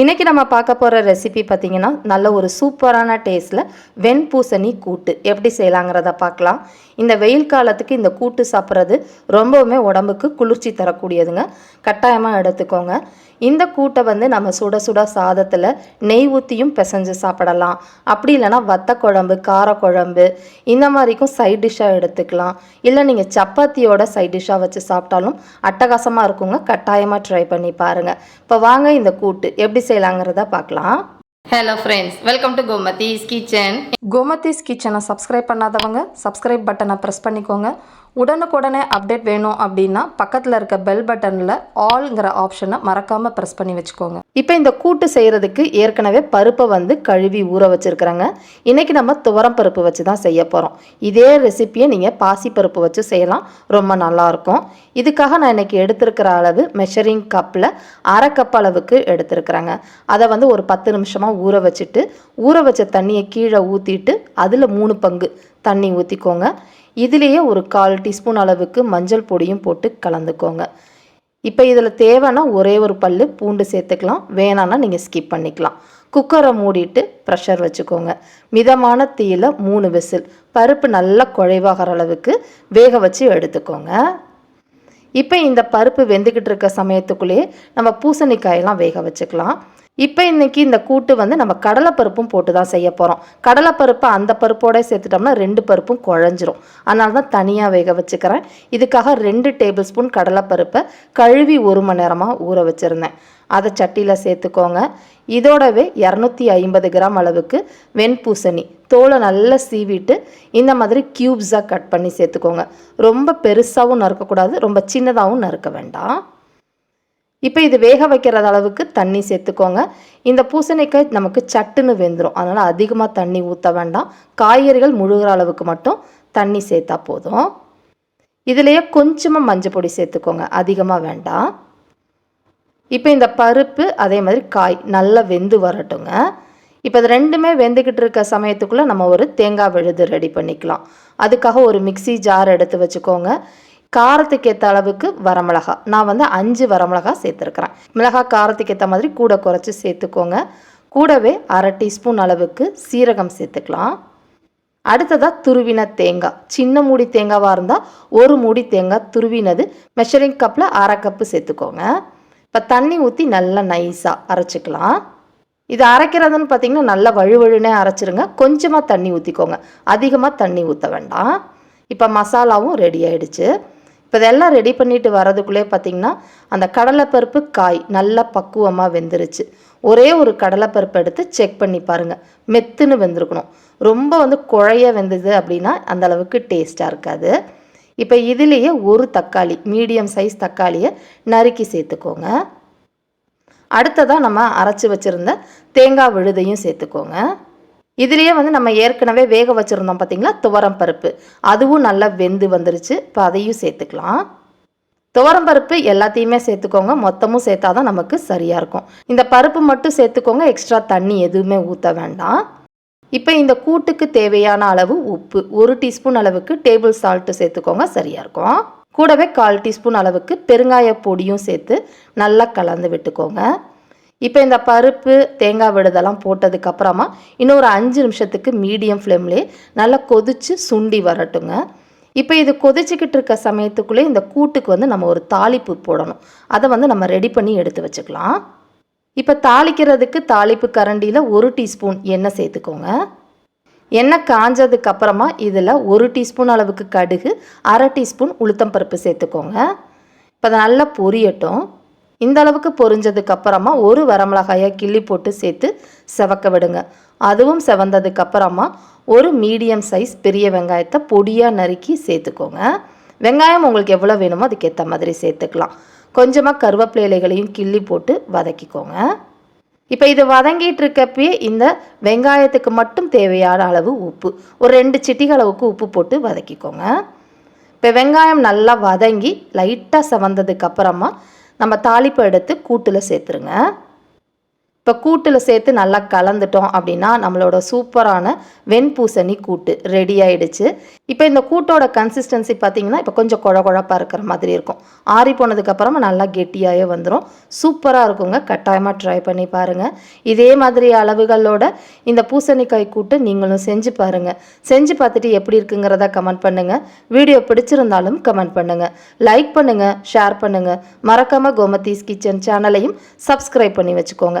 இன்றைக்கி நம்ம பார்க்க போகிற ரெசிபி பார்த்திங்கன்னா நல்ல ஒரு சூப்பரான டேஸ்ட்டில் வெண்பூசணி கூட்டு. எப்படி செய்யலாங்கிறத பார்க்கலாம். இந்த வெயில் காலத்துக்கு இந்த கூட்டு சாப்பிட்றது ரொம்பவுமே உடம்புக்கு குளிர்ச்சி தரக்கூடியதுங்க. கட்டாயமாக எடுத்துக்கோங்க. இந்த கூட்டை வந்து நம்ம சுட சுட சாதத்தில் நெய் ஊற்றியும் பிசைஞ்சு சாப்பிடலாம். அப்படி இல்லைன்னா வத்த குழம்பு காரக்குழம்பு இந்த மாதிரிக்கும் சைட் டிஷ்ஷாக எடுத்துக்கலாம். இல்லை நீங்கள் சப்பாத்தியோட சைட் டிஷ்ஷாக வச்சு சாப்பிட்டாலும் அட்டகாசமாக இருக்குங்க. கட்டாயமாக ட்ரை பண்ணி பாருங்கள் இப்போ வாங்க இந்த கூட்டு. எப்படி செய்யலாங்கிறத பார்க்கலாம். Hello friends welcome to Gomathi's kitchen Gomathi's கிச்சனை சப்ஸ்கிரைப் பண்ணாதவங்க சப்ஸ்கிரைப் பட்டனை ப்ரெஸ் பண்ணிக்கோங்க. உடனுக்குடனே அப்டேட் வேணும் அப்படின்னா பக்கத்தில் இருக்க பெல் பட்டனில் ஆல்ங்கிற ஆப்ஷனை மறக்காமல் ப்ரெஸ் பண்ணி வச்சுக்கோங்க. இப்போ இந்த கூட்டு செய்கிறதுக்கு ஏற்கனவே பருப்பை வந்து கழுவி ஊற வச்சுருக்குறேங்க. இன்றைக்கி நம்ம துவரம் பருப்பு வச்சு தான் செய்ய போகிறோம் இதே ரெசிப்பியை நீங்கள் பாசி பருப்பு வச்சு செய்யலாம். ரொம்ப நல்லாயிருக்கும் இதுக்காக நான் இன்றைக்கி எடுத்திருக்கிற அளவு மெஷரிங் கப்பில் அரை கப் அளவுக்கு எடுத்திருக்கிறேங்க. அதை வந்து ஒரு பத்து நிமிஷமாக ஊற வச்சுட்டு ஊற வச்ச தண்ணியை கீழே ஊற்றிட்டு அதில் மூணு பங்கு தண்ணி ஊற்றிக்கோங்க இதுலேயே ஒரு கால் டீஸ்பூன் அளவுக்கு மஞ்சள் பொடியும் போட்டு கலந்துக்கோங்க. இப்போ இதில் தேவைன்னா ஒரே ஒரு பல்லு பூண்டு சேர்த்துக்கலாம். வேணான்னா நீங்கள் ஸ்கிப் பண்ணிக்கலாம். குக்கரை மூடிட்டு ப்ரெஷர் வச்சுக்கோங்க. மிதமான தீயில் மூணு விசில். பருப்பு நல்லா குழைவாகிற அளவுக்கு வேக வச்சு எடுத்துக்கோங்க. இப்போ இந்த பருப்பு வெந்துக்கிட்டு இருக்க சமயத்துக்குள்ளேயே நம்ம பூசணிக்காயெல்லாம் வேக வச்சுக்கலாம். இப்போ இன்றைக்கி இந்த கூட்டு வந்து நம்ம கடலைப்பருப்பும் போட்டு தான் செய்ய போகிறோம் கடலைப்பருப்பை அந்த பருப்போட சேர்த்துட்டோம்னா ரெண்டு பருப்பும் குழஞ்சிரும். அதனால தான் தனியாக வேக வச்சுக்கிறேன். இதுக்காக ரெண்டு டேபிள் ஸ்பூன் கடலைப்பருப்பை கழுவி ஒரு மணி நேரமாக ஊற வச்சுருந்தேன். அதை சட்டியில் சேர்த்துக்கோங்க. இதோடவே இரநூத்தி ஐம்பது கிராம் அளவுக்கு வெண்பூசணி தோலை நல்லா சீவிட்டு இந்த மாதிரி க்யூப்ஸாக கட் பண்ணி சேர்த்துக்கோங்க. ரொம்ப பெருசாகவும் நறுக்கக்கூடாது ரொம்ப சின்னதாகவும் நறுக்க வேண்டாம். இப்போ இது வேக வைக்கிறது அளவுக்கு தண்ணி சேர்த்துக்கோங்க. இந்த பூசணிக்காய் நமக்கு சட்டுன்னு வெந்துடும் அதனால் அதிகமாக தண்ணி ஊற்ற வேண்டாம். காய்கறிகள் முழுகிற அளவுக்கு மட்டும் தண்ணி சேர்த்தா போதும். இதுலேயே கொஞ்சமாக மஞ்சள் பொடி சேர்த்துக்கோங்க. அதிகமாக வேண்டாம். இப்போ இந்த பருப்பு அதே மாதிரி காய் நல்லா வெந்து வரட்டுங்க. இப்போ இது ரெண்டுமே வெந்துக்கிட்டு இருக்க சமயத்துக்குள்ளே நம்ம ஒரு தேங்காய் விழுது ரெடி பண்ணிக்கலாம். அதுக்காக ஒரு மிக்சி ஜார் எடுத்து வச்சுக்கோங்க. காரத்துக்கு ஏற்ற அளவுக்கு வரமிளகா. நான் வந்து அஞ்சு வரமிளகா சேர்த்துருக்குறேன். மிளகா காரத்துக்கு ஏற்ற மாதிரி கூட குறைச்சி சேர்த்துக்கோங்க. கூடவே அரை டீஸ்பூன் அளவுக்கு சீரகம் சேர்த்துக்கலாம். அடுத்ததாக துருவின தேங்காய். சின்ன மூடி தேங்காவாக இருந்தால் ஒரு மூடி தேங்காய் துருவினது. மெஷரிங் கப்பில் அரை கப்பு சேர்த்துக்கோங்க. இப்போ தண்ணி ஊற்றி நல்லா நைஸாக அரைச்சிக்கலாம். இது அரைக்கிறதுன்னு பார்த்தீங்கன்னா நல்லா வழுவழுனே அரைச்சிருங்க. கொஞ்சமாக தண்ணி ஊற்றிக்கோங்க அதிகமாக தண்ணி ஊற்ற வேண்டாம். இப்போ மசாலாவும் ரெடி ஆயிடுச்சு. இப்போ இதெல்லாம் ரெடி பண்ணிட்டு வரதுக்குள்ளே பார்த்தீங்கன்னா அந்த கடலைப்பருப்பு காய் நல்லா பக்குவமாக வெந்துருச்சு. ஒரே ஒரு கடலைப்பருப்பு எடுத்து செக் பண்ணி பாருங்கள் மெத்துன்னு வெந்திருக்கணும். ரொம்ப வந்து குழைய வெந்தது அப்படின்னா அந்த அளவுக்கு டேஸ்ட்டாக இருக்காது. இப்போ இதுலேயே ஒரு தக்காளி மீடியம் சைஸ் தக்காளியை நறுக்கி சேர்த்துக்கோங்க. அடுத்ததாக நம்ம அரைச்சி வச்சுருந்த தேங்காய் விழுதையும் சேர்த்துக்கோங்க. இதுலேயே வந்து நம்ம ஏற்கனவே வேக வச்சுருந்தோம் பார்த்திங்களா துவரம் பருப்பு. அதுவும் நல்லா வெந்து வந்துருச்சு. இப்போ அதையும் சேர்த்துக்கலாம். துவரம் பருப்பு எல்லாத்தையுமே சேர்த்துக்கோங்க. மொத்தமும் சேர்த்தா தான் நமக்கு சரியாக இருக்கும். இந்த பருப்பு மட்டும் சேர்த்துக்கோங்க. எக்ஸ்ட்ரா தண்ணி எதுவுமே ஊற்ற வேண்டாம். இப்போ இந்த கூட்டுக்கு தேவையான அளவு உப்பு. ஒரு டீஸ்பூன் அளவுக்கு டேபிள் சால்ட்டு சேர்த்துக்கோங்க. சரியாக இருக்கும். கூடவே கால் டீஸ்பூன் அளவுக்கு பெருங்காய பொடியும் சேர்த்து நல்லா கலந்து விட்டுக்கோங்க. இப்போ இந்த பருப்பு தேங்காய் விடுதெல்லாம் போட்டதுக்கப்புறமா இன்னும் ஒரு அஞ்சு நிமிஷத்துக்கு மீடியம் ஃப்ளேம்லேயே நல்லா கொதித்து சுண்டி வரட்டுங்க. இப்போ இது கொதிச்சுக்கிட்டு இருக்க சமயத்துக்குள்ளே இந்த கூட்டுக்கு வந்து நம்ம ஒரு தாளிப்பு போடணும். அதை வந்து நம்ம ரெடி பண்ணி எடுத்து வச்சுக்கலாம். இப்போ தாளிக்கிறதுக்கு தாளிப்பு கரண்டியில் ஒரு டீஸ்பூன் எண்ணெய் சேர்த்துக்கோங்க. எண்ணெய் காஞ்சதுக்கு அப்புறமா இதில் ஒரு டீஸ்பூன் அளவுக்கு கடுகு அரை டீஸ்பூன் உளுத்தம் பருப்பு சேர்த்துக்கோங்க. இப்போ அதை நல்லா பொரியட்டும். இந்த அளவுக்கு பொரிஞ்சதுக்கு அப்புறமா ஒரு வரமிளகாயை கிள்ளி போட்டு சேர்த்து செவக்க விடுங்க. அதுவும் செவந்ததுக்கு அப்புறமா ஒரு மீடியம் சைஸ் பெரிய வெங்காயத்தை பொடியாக நறுக்கி சேர்த்துக்கோங்க. வெங்காயம் உங்களுக்கு எவ்வளோ வேணுமோ அதுக்கேற்ற மாதிரி சேர்த்துக்கலாம். கொஞ்சமாக கருவேப்பிலை இலைகளையும் கிள்ளி போட்டு வதக்கிக்கோங்க. இப்போ இது வதங்கிட்டு இருக்கப்பயே இந்த வெங்காயத்துக்கு மட்டும் தேவையான அளவு உப்பு ஒரு ரெண்டு சிட்டிக அளவுக்கு உப்பு போட்டு வதக்கிக்கோங்க. இப்போ வெங்காயம் நல்லா வதங்கி லைட்டாக செவந்ததுக்கு அப்புறமா நம்ம தாளிப்பு எடுத்து கூட்டில் சேர்த்துருங்க. இப்போ கூட்டில் சேர்த்து நல்லா கலந்துட்டோம் அப்படின்னா நம்மளோட சூப்பரான வெண்பூசணி கூட்டு ரெடி ஆயிடுச்சு. இப்போ இந்த கூட்டோட கன்சிஸ்டன்சி பார்த்தீங்கன்னா இப்போ கொஞ்சம் குழ குழப்பாக இருக்கிற மாதிரி இருக்கும். ஆறி போனதுக்கப்புறமா நல்லா கெட்டியாகவே வந்துடும் சூப்பராக இருக்குங்க. கட்டாயமாக ட்ரை பண்ணி பாருங்கள் இதே மாதிரி அளவுகளோட இந்த பூசணிக்காய் கூட்டு நீங்களும் செஞ்சு பாருங்கள் செஞ்சு பார்த்துட்டு எப்படி இருக்குங்கிறத கமெண்ட் பண்ணுங்கள் வீடியோ பிடிச்சிருந்தாலும் கமெண்ட் பண்ணுங்கள் லைக் பண்ணுங்கள் ஷேர் பண்ணுங்கள் மறக்காமல் கோமதீஸ் கிச்சன் சேனலையும் சப்ஸ்கிரைப் பண்ணி வச்சுக்கோங்க.